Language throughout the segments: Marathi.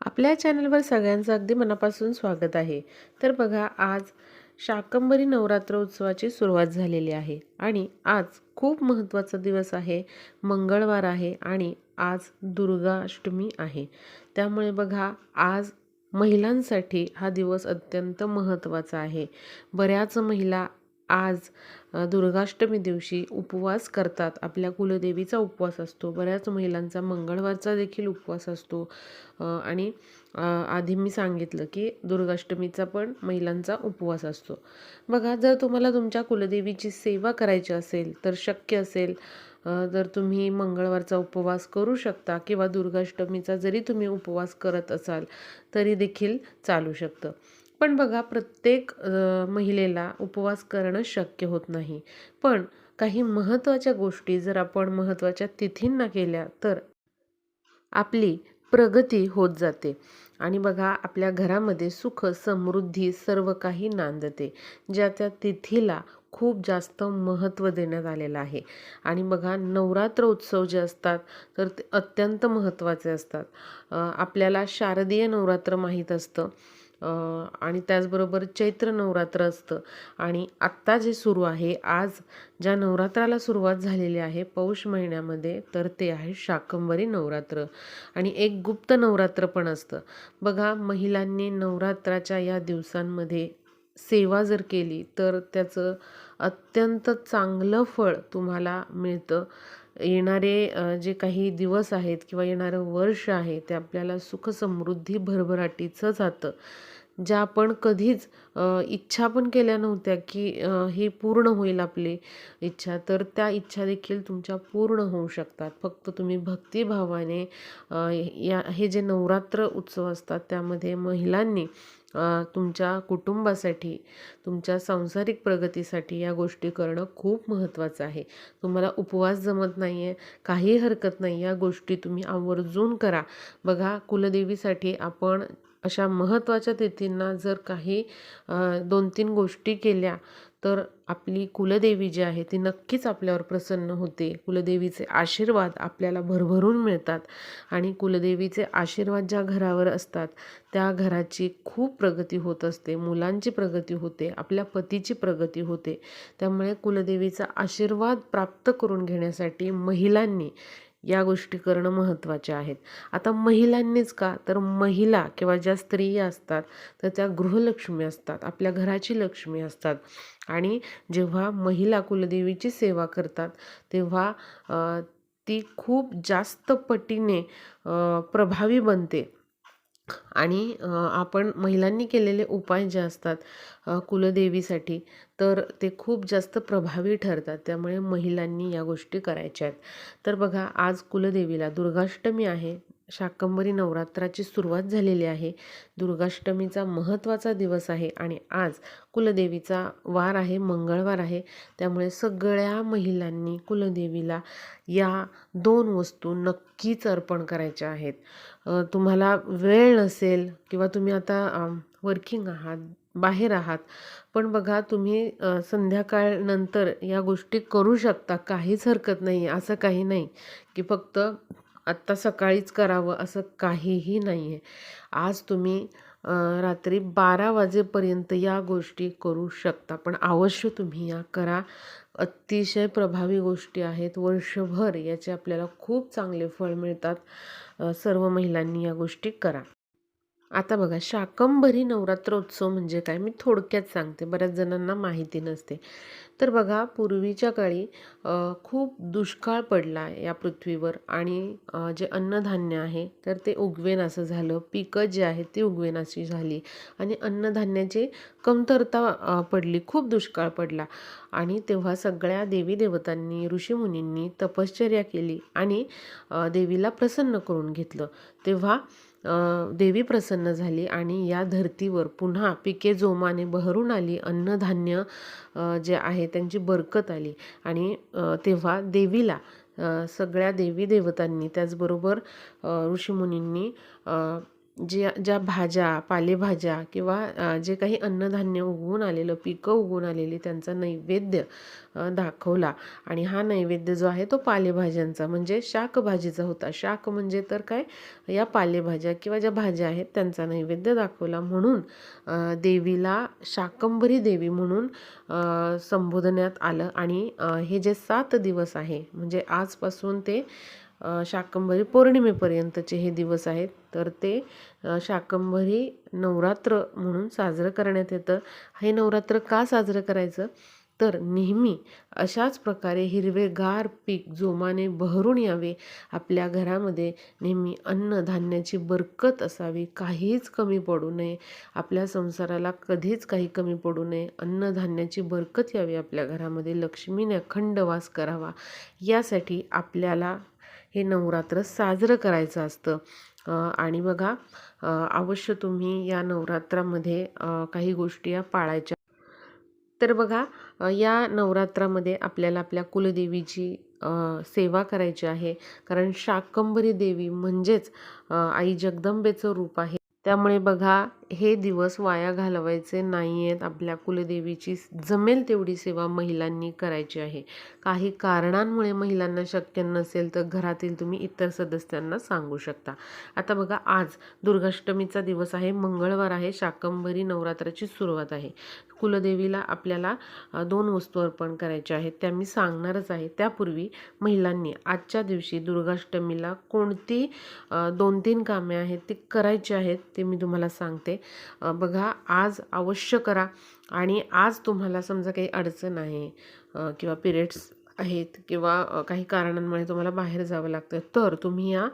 आपल्या चॅनलवर सगळ्यांचं अगदी मनापासून स्वागत आहे. तर बघा आज शाकंभरी नवरात्र उत्सवाची सुरुवात झालेली आहे आणि आज खूप महत्त्वाचा दिवस आहे मंगळवार आहे आणि आज दुर्गाष्टमी आहे. त्यामुळे बघा आज महिलांसाठी हा दिवस अत्यंत महत्त्वाचा आहे. बऱ्याच महिला आज दुर्गाष्टमी दिवशी उपवास करतात. आपल्या कुलदेवीचा उपवास असतो. बऱ्याच महिलांचा मंगळवारचा देखील उपवास असतो. आणि आधी मी सांगितलं की दुर्गाष्टमीचा पण महिलांचा उपवास असतो. बघा जर तुम्हाला तुमच्या कुलदेवीची सेवा करायची असेल तर शक्य असेल जर तुम्ही मंगळवारचा उपवास करू शकता किंवा दुर्गाष्टमीचा जरी तुम्ही उपवास करत असाल तरी देखील चालू शकतं. पण बघा प्रत्येक महिलेला उपवास करणं शक्य होत नाही. पण काही महत्त्वाच्या गोष्टी जर आपण महत्त्वाच्या तिथींना केल्या तर आपली प्रगती होत जाते. आणि बघा आपल्या घरामध्ये सुख समृद्धी सर्व काही नांदते ज्या त्या तिथीला खूप जास्त महत्त्व देण्यात आलेलं आहे. आणि बघा नवरात्र उत्सव जे असतात तर ते अत्यंत महत्त्वाचे असतात. आपल्याला शारदीय नवरात्र माहीत असतं. आणि त्याचबरोबर चैत्र नवरात्र असतं. आणि आत्ता जे सुरू आहे आज ज्या नवरात्राला सुरुवात झालेली आहे पौष महिन्यामध्ये तर ते आहे शाकंभरी नवरात्र. आणि एक गुप्त नवरात्र पण असतं. बघा महिलांनी नवरात्राच्या या दिवसांमध्ये सेवा जर केली तर त्याचं अत्यंत चांगलं फळ तुम्हाला मिळतं. येणारे जे काही दिवस आहेत किंवा येणारं वर्ष आहे ते आपल्याला सुख समृद्धी भरभराटीचं जातं. ज्या आपण कधीच इच्छा पण केल्या नव्हत्या की हे पूर्ण होईल आपली इच्छा तर त्या इच्छा देखील तुमच्या पूर्ण होऊ शकतात. फक्त तुम्ही भक्तिभावाने या हे जे नवरात्र उत्सव असतात त्यामध्ये महिलांनी तुमच्या कुटुंबासाठी तुमच्या सांसारिक प्रगतीसाठी या गोष्टी करणं खूप महत्त्वाचं आहे. तुम्हाला उपवास जमत नाही आहे काही हरकत नाही या गोष्टी तुम्ही आवर्जून करा. बघा कुलदेवीसाठी आपण अशा महत्त्वाच्या तिथींना जर काही दोन तीन गोष्टी केल्या तर आपली कुलदेवी जी आहे ती नक्कीच आपल्यावर प्रसन्न होते. कुलदेवीचे आशीर्वाद आपल्याला भरभरून मिळतात आणि कुलदेवीचे आशीर्वाद ज्या घरावर असतात त्या घराची खूप प्रगती होत असते मुलांची प्रगती होते आपल्या पतीची प्रगती होते. त्यामुळे कुलदेवीचा आशीर्वाद प्राप्त करून घेण्यासाठी महिलांनी या गोष्टी करणं महत्त्वाच्या आहेत. आता महिलांनीच का? तर महिला किंवा ज्या स्त्रिया असतात तर त्या गृहलक्ष्मी असतात आपल्या घराची लक्ष्मी असतात. आणि जेव्हा महिला कुलदेवीची सेवा करतात तेव्हा ती खूप जास्त पटीने प्रभावी बनते. आणि आपण महिलांनी केलेले उपाय जे असतात कुलदेवीसाठी तर ते खूप जास्त प्रभावी ठरतात. त्यामुळे महिलांनी या गोष्टी करायच्या आहेत. तर बघा आज कुलदेवीला दुर्गाष्टमी आहे. शाकंभरी नवरात्राची सुरुवात झालेली आहे. दुर्गाष्टमीचा महत्त्वाचा दिवस आहे आणि आज कुलदेवीचा वार आहे मंगळवार आहे. त्यामुळे सगळ्या महिलांनी कुलदेवीला या दोन वस्तू नक्कीच अर्पण करायच्या आहेत. तुम्हाला वेळ नसेल किंवा तुम्ही आता वर्किंग आहात बाहेर आहात पण बघा तुम्ही संध्याकाळनंतर या गोष्टी करू शकता. काहीच हरकत नाही असं काही नाही की फक्त आत्ता सकाळीच करावं असं काहीही नाही आहे आज तुम्ही रात्री बारा वाजेपर्यंत या गोष्टी करू शकता. पण अवश्य तुम्ही या करा. अतिशय प्रभावी गोष्टी आहेत. वर्षभर याचे आपल्याला खूप चांगले फळ मिळतात. सर्व महिलांनी या गोष्टी करा. आता बघा शाकंभरी नवरात्रोत्सव म्हणजे काय? मी थोडक्यात सांगते. बऱ्याच जणांना माहिती नसते. तर बघा पूर्वीच्या काळी खूप दुष्काळ पडला या पृथ्वीवर आणि जे अन्नधान्य आहे तर ते उगवेनासं झालं. पिकं जे आहेत ती उगवेनाशी झाली आणि अन्नधान्याची कमतरता पडली. खूप दुष्काळ पडला आणि तेव्हा सगळ्या देवी देवतांनी ऋषीमुनींनी तपश्चर्या केली आणि देवीला प्रसन्न करून घेतलं. तेव्हा देवी प्रसन्न झाली आणि या धर्तीवर पुन्हा पिके जोमाने बहरून आली अन्नधान्य जे आहे त्यांची बरकत आली. आणि तेव्हा देवीला सगळ्या देवी देवतांनी त्याचबरोबर ऋषीमुनींनी ज्या ज्या भाज्या पालेभाज्या किंवा जे काही अन्नधान्य उगवून आलेलं पिकं उगवून आलेली त्यांचा नैवेद्य दाखवला. आणि हा नैवेद्य जो आहे तो पालेभाज्यांचा म्हणजे शाकभाजीचा होता. शाक म्हणजे तर काय? या पालेभाज्या किंवा ज्या भाज्या आहेत त्यांचा नैवेद्य दाखवला म्हणून देवीला शाकंभरी देवी म्हणून संबोधण्यात आलं. आणि हे जे सात दिवस आहे म्हणजे आजपासून ते शाकंभरी पौर्णिमेपर्यंतचे हे दिवस आहेत. तर ते शाकंभरी नवरात्र म्हणून साजरं करण्यात येतं. हे नवरात्र का साजरं करायचं? तर नेहमी अशाच प्रकारे हिरवेगार पीक जोमाने बहरून यावे. आपल्या घरामध्ये नेहमी अन्नधान्याची बरकत असावी. काहीच कमी पडू नये. आपल्या संसाराला कधीच काही कमी पडू नये. अन्नधान्याची बरकत यावी. आपल्या घरामध्ये लक्ष्मीने अखंड वास करावा. यासाठी आपल्याला हे नवरात्र साजरं करायचं असतं. आणि बघा अवश्य तुम्ही या नवरात्रामध्ये काही गोष्टी या पाळायच्या. तर बघा या नवरात्रामध्ये आपल्याला आपल्या कुलदेवीची सेवा करायची आहे. कारण शाकंभरी देवी म्हणजेच आई जगदंबेचं रूप आहे. त्यामुळे बघा हे दिवस वाया घालवायचे नाही आहेत आपल्या कुलदेवीची जमेल तेवढी सेवा महिलांनी करायची आहे. काही कारणांमुळे महिलांना शक्य नसेल तर घरातील तुम्ही इतर सदस्यांना सांगू शकता. आता बघा आज दुर्गाष्टमीचा दिवस आहे. मंगळवार आहे. शाकंभरी नवरात्राची सुरुवात आहे. कुलदेवीला आपल्याला दोन वस्तू अर्पण करायच्या आहेत. त्या मी सांगणारच आहे. त्यापूर्वी महिलांनी आजच्या दिवशी दुर्गाष्टमीला कोणती दोन तीन कामे आहेत ती करायची आहेत. ते मी तुम्हाला सांगते. बघा आज अवश्य करा आणि आज तुम्हाला समजा काही अडचण आहे किंवा पिरियड्स आहेत किंवा काही कारणांमुळे तुम्हाला बाहेर जावं लागतं तर तुम्ही या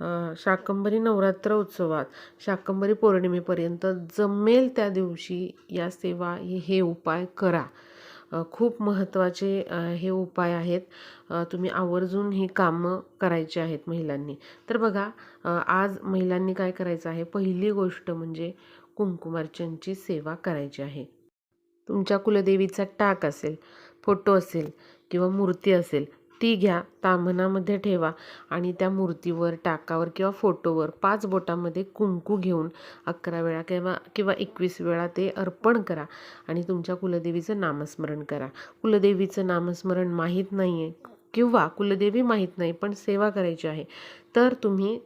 शाकंबरी शाकंभरी नवरात्र उत्सवात शाकंभरी पौर्णिमेपर्यंत जमेल त्या दिवशी या सेवा हे उपाय करा. खूप महत्त्वाचे हे उपाय आहेत. तुम्ही आवर्जून ही कामं करायची आहेत महिलांनी. तर बघा आज महिलांनी काय करायचं आहे? पहिली गोष्ट म्हणजे कुंकुमार्चनची सेवा करायची आहे. तुमच्या कुलदेवीचा टाक असेल फोटो असेल किंवा मूर्ती असेल ती घ्या ताम्हणामध्ये ठेवा आणि त्या मूर्तीवर टाकावर किंवा फोटोवर पाच बोटामध्ये कुंकू घेऊन अकरा वेळा किंवा किंवा एकवीस वेळा ते अर्पण करा आणि तुमच्या कुलदेवीचं नामस्मरण करा. कुलदेवीचं नामस्मरण माहीत नाही आहे किंवा कुलदेवी माहीत नाही पण सेवा करायची आहे तर तुम्ही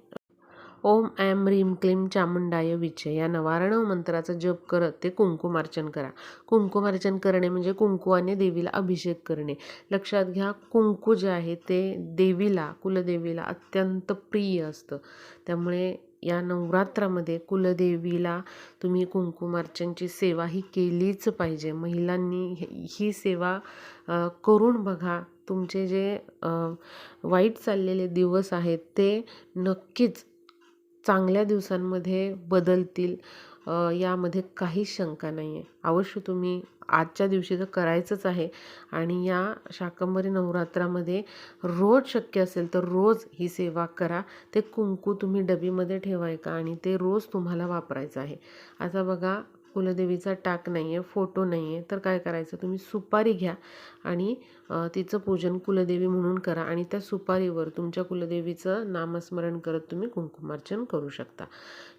ओम ॲम ह्रीम क्लीम चामुंडाय विचे या नवारणव मंत्राचा जप करत ते कुंकुमार्चन करा. कुंकुमार्चन करणे म्हणजे कुंकुवाने देवीला अभिषेक करणे. लक्षात घ्या कुंकू जे आहे ते देवीला कुलदेवीला अत्यंत प्रिय असतं. त्यामुळे या नवरात्रामध्ये कुलदेवीला तुम्ही कुंकुमार्चनची सेवा ही केलीच पाहिजे. महिलांनी ही- ही सेवा करून बघा. तुमचे जे वाईट चाललेले दिवस आहेत ते नक्कीच चांगल्या दिवसांमध्ये बदलतील यामध्ये काहीच शंका नाही आहे अवश्य तुम्ही आजच्या दिवशी तर करायचंच आहे आणि या शाकंभरी नवरात्रामध्ये रोज शक्य असेल तर रोज ही सेवा करा. ते कुंकू तुम्ही डबीमध्ये ठेवायचं आणि ते रोज तुम्हाला वापरायचं आहे. आता बघा कुलदेवीचा टाक नाही आहे फोटो नाही आहे तर काय करायचं? तुम्ही सुपारी घ्या आणि तिचं पूजन कुलदेवी म्हणून करा आणि त्या सुपारीवर तुमच्या कुलदेवीचं नामस्मरण करत तुम्ही कुंकुमार्चन करू शकता.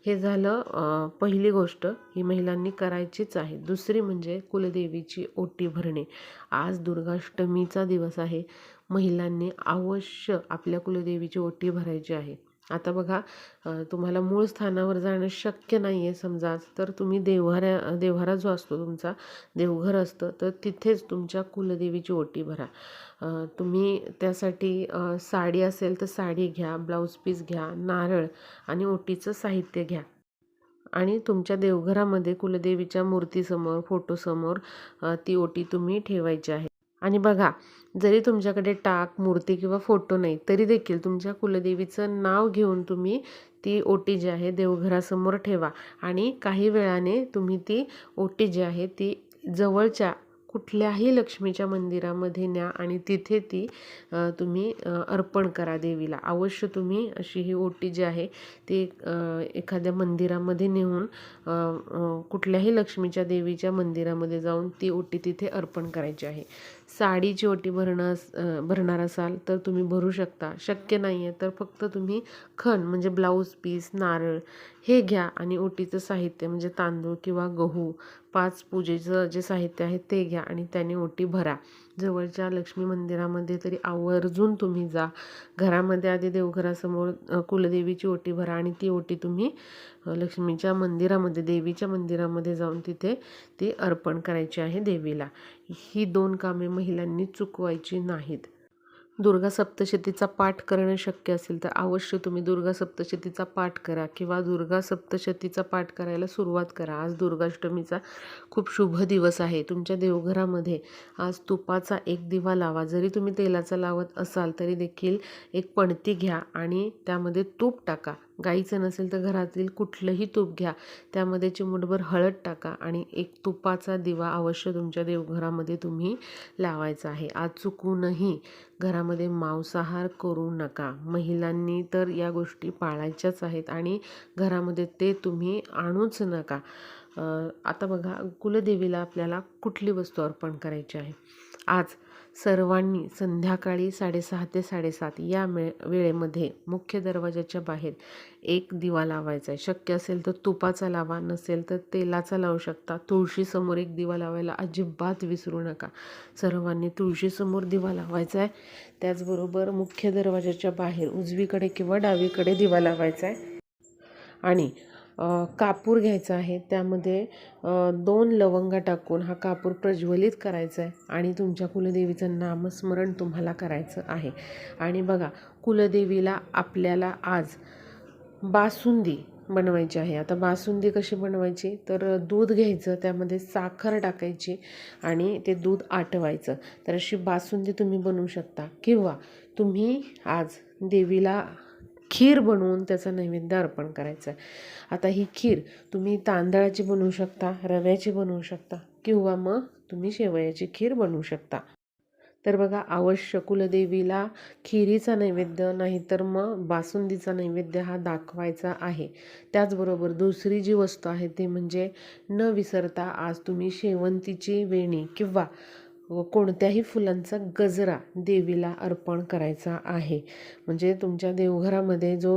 हे झालं पहिली गोष्ट ही महिलांनी करायचीच आहे. दुसरी म्हणजे कुलदेवीची ओटी भरणे. आज दुर्गाष्टमीचा दिवस आहे. महिलांनी अवश्य आपल्या कुलदेवीची ओटी भरायची आहे. आता बघा तुम्हाला मूळ स्थानावर जाणं शक्य नाही आहे समजा तर तुम्ही देव्हाऱ्या देव्हारा जो असतो तुमचा देवघर असतं तर तिथेच तुमच्या कुलदेवीची ओटी भरा. तुम्ही त्यासाठी साडी असेल तर साडी घ्या ब्लाऊज पीस घ्या नारळ आणि ओटीचं साहित्य घ्या. आणि तुमच्या देवघरामध्ये कुलदेवीच्या मूर्तीसमोर फोटोसमोर ती ओटी तुम्ही ठेवायची आहे. आणि बघा जरी तुमच्याकडे टाक मूर्ती किंवा फोटो नाही तरी देखील तुमच्या कुलदेवीचं नाव घेऊन तुम्ही ती ओटी जी आहे देवघरासमोर ठेवा. आणि काही वेळाने तुम्ही ती ओटी जी आहे ती जवळच्या कुठल्याही लक्ष्मीच्या मंदिरामध्ये न्या आणि तिथे ती तुम्ही अर्पण करा देवीला. अवश्य तुम्ही अशी ही ओटी जी आहे ती एखाद्या मंदिरामध्ये नेऊन कुठल्याही लक्ष्मीच्या देवीच्या मंदिरामध्ये जाऊन ती ओटी तिथे अर्पण करायची आहे. साडीची ओटी भरणं अस- भरणार असाल तर तुम्ही भरू शकता. शक्य नाही आहे तर फक्त तुम्ही खण म्हणजे ब्लाऊज पीस नारळ हे घ्या आणि ओटीचं साहित्य म्हणजे तांदूळ किंवा गहू पाच पूजेचं जे साहित्य आहे ते घ्या आणि त्याने ओटी भरा. जवळच्या लक्ष्मी मंदिरामध्ये तरी आवर्जून तुम्ही जा. घरामध्ये आधी देवघरासमोर कुलदेवीची ओटी भरा आणि ती ओटी तुम्ही लक्ष्मीच्या मंदिरामध्ये देवीच्या मंदिरामध्ये जाऊन तिथे ती अर्पण करायची आहे देवीला. ही दोन कामे महिलांनी चुकवायची नाहीत. दुर्गा सप्तशतीचा पाठ करणं शक्य असेल तर अवश्य तुम्ही दुर्गा सप्तशतीचा पाठ करा किंवा दुर्गा सप्तशतीचा पाठ करायला सुरुवात करा. आज दुर्गाष्टमीचा खूप शुभ दिवस आहे. तुमच्या देवघरामध्ये आज तुपाचा एक दिवा लावा. जरी तुम्ही तेलाचा लावत असाल तरी देखील एक पणती घ्या आणि त्यामध्ये तूप टाका. गाईचं नसेल तर घरातील कुठलंही तूप घ्या. त्यामध्ये चिमूटभर हळद टाका आणि एक तुपाचा दिवा अवश्य तुमच्या देवघरामध्ये तुम्ही लावायचा आहे. आज चुकूनही घरामध्ये मांसाहार करू नका. महिलांनी तर या गोष्टी पाळायच्याच आहेत आणि घरामध्ये ते तुम्ही आणूच नका. आता बघा कुलदेवीला आपल्याला कुठली वस्तू अर्पण करायची आहे? आज सर्वांनी संध्याकाळी साडेसहा ते साडेसात या मे वेळेमध्ये मुख्य दरवाजाच्या बाहेर एक दिवा लावायचा. आहे शक्य असेल तर तुपाचा लावा नसेल तर तेलाचा लावू शकता. तुळशीसमोर एक दिवा लावायला अजिबात विसरू नका. सर्वांनी तुळशीसमोर दिवा लावायचा आहे त्याचबरोबर मुख्य दरवाजाच्या बाहेर उजवीकडे किंवा डावीकडे दिवा लावायचा आहे आणि कापूर घ्यायचा आहे. त्यामध्ये दोन लवंगा टाकून हा कापूर प्रज्वलित करायचा आहे आणि तुमच्या कुलदेवीचं नामस्मरण तुम्हाला करायचं आहे. आणि बघा कुलदेवीला आपल्याला आज बासुंदी बनवायची आहे. आता बासुंदी कशी बनवायची? तर दूध घ्यायचं त्यामध्ये साखर टाकायची आणि ते दूध आटवायचं. तर अशी बासुंदी तुम्ही बनवू शकता. किंवा तुम्ही आज देवीला खीर बनवून त्याचा नैवेद्य अर्पण करायचा आहे. आता ही खीर तुम्ही तांदळाची बनवू शकता रव्याची बनवू शकता किंवा मग तुम्ही शेवयाची खीर बनवू शकता. तर बघा अवश्य कुलदेवीला खिरीचा नैवेद्य नाहीतर मग बासुंदीचा नैवेद्य हा दाखवायचा आहे. त्याचबरोबर दुसरी जी वस्तू आहे ती म्हणजे न विसरता आज तुम्ही शेवंतीची वेणी किंवा व कोणत्याही फुलांचा गजरा देवीला अर्पण करायचा आहे. म्हणजे तुमच्या देवघरामध्ये जो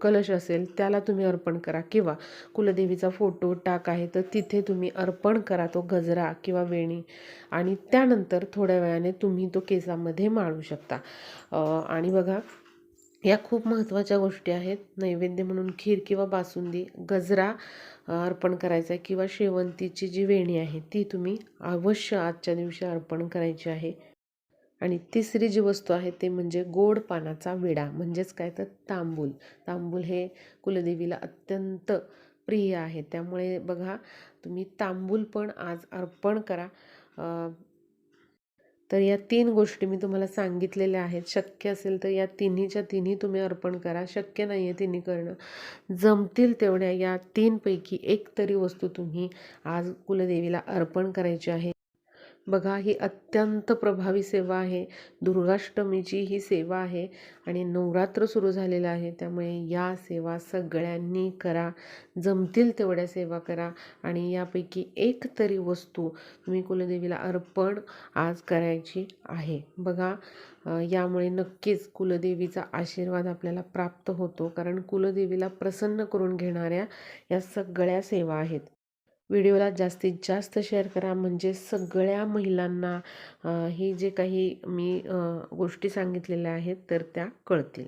कलश असेल त्याला तुम्ही अर्पण करा किंवा कुलदेवीचा फोटो टाक आहे तर तिथे तुम्ही अर्पण करा तो गजरा किंवा वेणी आणि त्यानंतर थोड्या वेळाने तुम्ही तो केसामध्ये माळू शकता. आणि बघा या खूप महत्त्वाच्या गोष्टी आहेत. नैवेद्य म्हणून खीर किंवा बासुंदी गजरा अर्पण करायचा आहे किंवा शेवंतीची जी वेणी आहे ती तुम्ही अवश्य आजच्या दिवशी अर्पण करायची आहे. आणि तिसरी जी वस्तू आहे ते म्हणजे गोड पानाचा विडा म्हणजेच काय तर तांबूल. तांबूल हे कुलदेवीला अत्यंत प्रिय आहे. त्यामुळे बघा तुम्ही तांबूल पण आज अर्पण करा. तर या तीन गोष्टी मी तुम्हाला सांगितलेल्या आहेत. शक्य असेल तर या तिन्हीच्या तिन्ही तुम्ही अर्पण करा. शक्य नाही आहे तिन्ही करणं. जमतील तेवढ्या या तीनपैकी एक तरी वस्तू तुम्ही आज कुलदेवीला अर्पण करायची आहे. बघा ही अत्यंत प्रभावी सेवा आहे. दुर्गाष्टमीची ही सेवा आहे आणि नवरात्र सुरू झालेलं आहे. त्यामुळे या सेवा सगळ्यांनी करा. जमतील तेवढ्या सेवा करा आणि यापैकी एक तरी वस्तू तुम्ही कुलदेवीला अर्पण आज करायची आहे. बघा यामुळे नक्कीच कुलदेवीचा आशीर्वाद आपल्याला प्राप्त होतो. कारण कुलदेवीला प्रसन्न करून घेणाऱ्या या सगळ्या सेवा आहेत. व्हिडिओला जास्तीत जास्त शेअर करा. म्हणजे सगळ्या महिलांना ही जे काही मी गोष्टी सांगितलेल्या आहेत तर त्या कळतील.